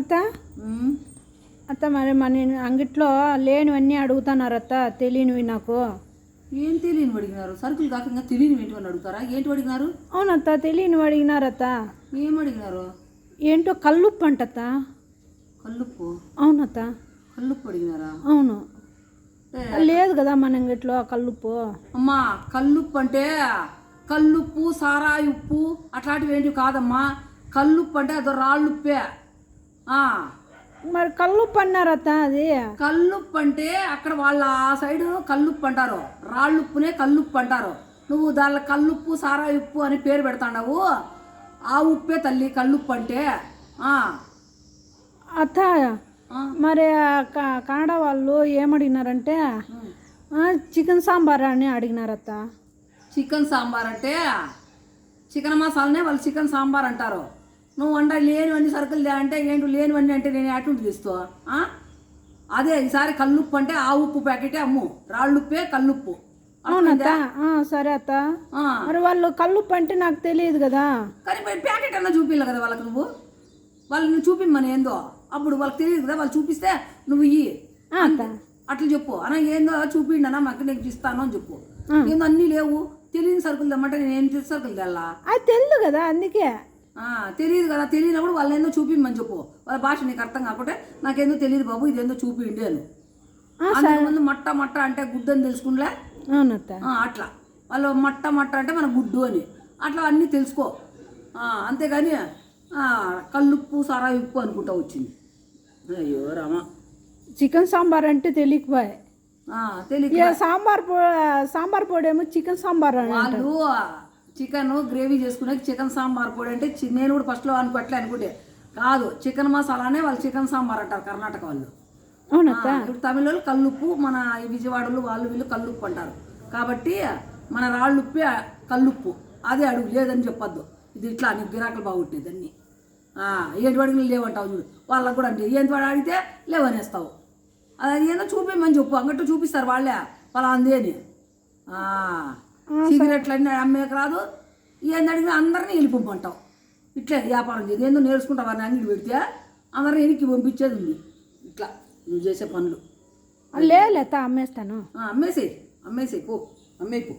అత్త? అత్త మరి మన అంగిట్లో లేనివన్నీ అడుగుతున్నారు అత్త తెలియనివి నాకు. ఏం తెలియని అడిగినారు? సరుకులు కాకుండా తెలియని ఏంటి అని అడుగుతారా? ఏంటి అడిగినారు? అవునత్త తెలియనివి అడిగినారత్త. ఏం అడిగినారు? ఏంటో కల్లుప్పు అంటత్త. కల్లుప్పు అవునత్త. కల్లుప్పు అడిగినారా? అవును. లేదు కదా మన అంగిట్లో కల్లుప్పు అమ్మా కల్లుప్పు అంటే కల్లుప్పు సారాయి ఉప్పు అట్లాంటివి ఏంటివి కాదమ్మా. కల్లుప్పు అంటే అదో రాళ్ళుప్పే. మరి కల్లుప్పు అన్నారత్త అది? కల్లుప్పు అంటే అక్కడ వాళ్ళ ఆ సైడు కల్లుప్పు అంటారు. రాళ్ళుప్పునే కల్లుప్పు అంటారు. నువ్వు దానిలో కల్లుప్పు సారాయి ఉప్పు అని పేరు పెడతాండావు. ఆ ఉప్పే తల్లి కల్లుప్పు అంటే. అత్త మరి కన్నడ వాళ్ళు ఏమడిగినారంటే చికెన్ సాంబార్ అని అడిగినారత్త. చికెన్ సాంబార్ అంటే చికెన్ మసాలానే వాళ్ళు చికెన్ సాంబార్ అంటారు. నువ్వు వంట లేనివన్నీ సరుకులు తే అంటే ఏంటి? లేనివన్నీ అంటే నేను అటువంటి తీస్తూ అదే ఈసారి కల్లుప్పు అంటే ఆ ఉప్పు ప్యాకెటే అమ్ము. రాళ్ళుప్పే కల్లుప్పు. అవునత్త? సరే అత్త. మరి వాళ్ళు కల్లుప్పు అంటే నాకు తెలియదు కదా. కానీ ప్యాకెట్ అన్నా చూపిల్ల కదా వాళ్ళకి నువ్వు. వాళ్ళని నువ్వు చూపిమ్మని ఏందో. అప్పుడు వాళ్ళకి తెలియదు కదా వాళ్ళు చూపిస్తే నువ్వు ఇయ్యి. అట్లా చెప్పు. అన్న ఏందో చూపిండి అన్న మాకు నేను ఇస్తాను అని చెప్పు. ఏందో అన్నీ లేవు. తెలియని సరుకులు తెమ్మంటే నేను ఏం సరుకులు తెల్లా? అది తెలియదు కదా అందుకే. తెలియదు కదా తెలియనప్పుడు వాళ్ళు ఏందో చూపిమ్మని చెప్పు. వాళ్ళ భాష నీకు అర్థం కాకుంటే నాకేందో తెలియదు బాబు ఇదేందో చూపిండి అని. అంతకుముందు మట్ట మట్ట అంటే గుడ్డు అని తెలుసుకుంటే అవునత్త అట్లా. వాళ్ళు మట్ట మట్ట అంటే మన గుడ్డు అని. అట్లా అన్నీ తెలుసుకో. అంతేగాని ఆ, కల్లుప్పు సారా ఉప్పు అనుకుంటా వచ్చింది. అయ్యో రామ. చికెన్ సాంబార్ అంటే తెలియకపోయే ఆ, తెలియక ఇక సాంబార్ సాంబార్ పొడి ఏమో చికెన్ సాంబార్ వాళ్ళు చికెన్ గ్రేవీ చేసుకునే చికెన్ సాంబార్ పొడి అంటే నేను కూడా ఫస్ట్లో అనుకోవట్లే అనుకుంటే కాదు చికెన్ మసాలానే వాళ్ళు చికెన్ సాంబార్ అంటారు కర్ణాటక వాళ్ళు. ఇప్పుడు తమిళ వాళ్ళు కల్లుప్పు మన ఈ విజయవాడలో వాళ్ళు వీళ్ళు కల్లుప్పు అంటారు. కాబట్టి మన రాళ్ళుప్పే కల్లుప్పు. అదే అడుగు లేదని చెప్పొద్దు. ఇది ఇట్లా నీకు గిరాకులు బాగుంటుంది అన్ని ఏంటి అడుగులు లేవంటావు చూడు. వాళ్ళకు కూడా అంటే ఏంటి వాడు అడిగితే లేవనేస్తావు. అది ఏందో చూపించమని చెప్పు. అంగట్టు చూపిస్తారు వాళ్ళే. పలాంది అని ఆ, సిగరెట్లు అన్నీ అమ్మేకి రాదు. ఏంది అడిగినా అందరినీ వెళ్ళిపోమంటావు ఇట్లే వ్యాపారం చేయదు ఏందో నేర్చుకుంటావు అని అంగిడి పెడితే అందరిని వెనక్కి పంపించేది ఉంది. ఇట్లా నువ్వు చేసే పనులు. లేలేత అమ్మేస్తాను. ఆ, అమ్మేసేయి. అమ్మేసేయి పో. అమ్మేయి పో.